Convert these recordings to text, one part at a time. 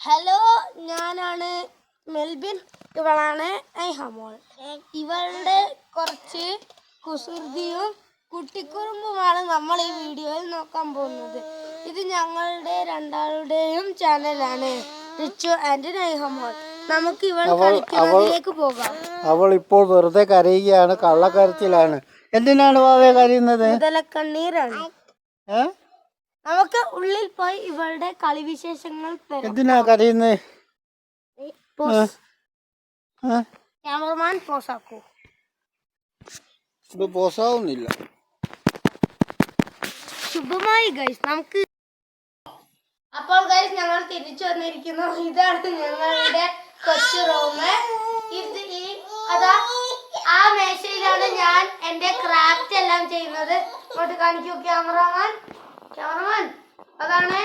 Hello ഞാനാണ് മെൽബിൻ. ഇവളാണ് ഐഹമോൾ. ഇവളുടെ കുറച്ച് കുസൃതിയും കുട്ടിക്കുറുമ്പുമാണ് നമ്മൾ ഈ വീഡിയോയിൽ നോക്കാൻ പോകുന്നത്. ഇത് ഞങ്ങളുടെ രണ്ടാളുടെയും ചാനലാണ്. റിച്ചു ആൻഡ് നൈഹമോൾ നമുക്ക് ഇവൾ കളിക്കുന്നതിലേക്ക് പോകാം. അവൾ ഇപ്പോൾ വെറുതെ കരയുകയാണ് കള്ളക്കരച്ചിലാണ്. എന്തിനാണ് വാവേ കരയുന്നത്? മുതലക്കണ്ണീരാണ്. ഏ? നമുക്ക് ഉള്ളിൽ പോയി ഇവളുടെ കളിവിശേഷങ്ങൾ വിശേഷങ്ങൾ എന്തിനാ കരയുന്നത്? ക്യാമറമാൻ പോസാക്കൂ. ഇത് പോസാവുന്നില്ല. ശുഭമായി ഗൈസ് നമുക്ക് അപ്പോൾ ഗൈസ് ഞങ്ങൾ തിരിച്ചു വന്നിരിക്കുന്നു. ഇതാണ് ഞങ്ങളുടെ കൊച്ചു റൂം. ഇത് ഈ അതാ ആ മേശയിലാണ് ഞാൻ എന്റെ ക്രാഫ്റ്റ് എല്ലാം ചെയ്യുന്നത്. ഇങ്ങോട്ട് കാണിക്കൂ ക്യാമറമാൻ. ക്യാമറമാൻ അതാണ്.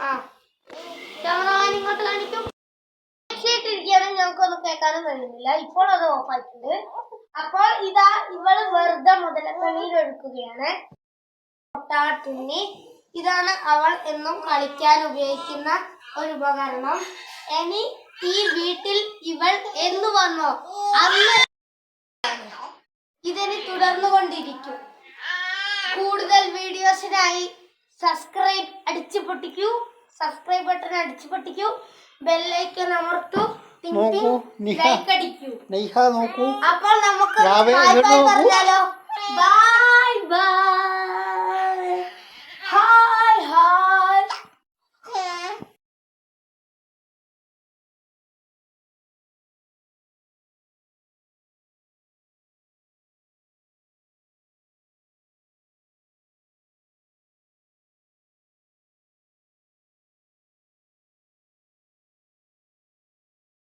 ആ. ക്യാമറമാൻ ഇങ്ങോട്ട് കാണിക്കും. ഇരിക്കുകയാണെങ്കിൽ നമുക്കൊന്നും കേൾക്കാനും കഴിയുന്നില്ല. ഇപ്പോൾ അത് ഓഫായിട്ടുണ്ട് അപ്പോൾ ഇതാ ഇവൾ വെറുതെ മുതലക്കണ്ണിയിൽ എടുക്കുകയാണ്. തുന്നി. ഇതാണ് അവൾ എന്നും കളിക്കാൻ ഉപയോഗിക്കുന്ന ഒരു ഉപകരണം. ഇനി ഈ വീട്ടിൽ ഇവൾ എന്ന് വന്നോ? അന്ന് ഇതിന് തുടർന്നു കൊണ്ടിരിക്കും കൂടുതൽ സബ്സ്ക്രൈബ് അടിച്ചു പൊട്ടിക്കൂ. സബ്സ്ക്രൈബ് ബട്ടൺ അടിച്ചു പൊട്ടിക്കൂ. ബെല്ലൈക്കൻ അമർത്തൂ. നോക്കൂ, നിഹ. ലൈക്ക് അടിക്കൂ. നോക്കൂ. അപ്പോൾ നമുക്ക്. പറഞ്ഞാലോ. ബൈ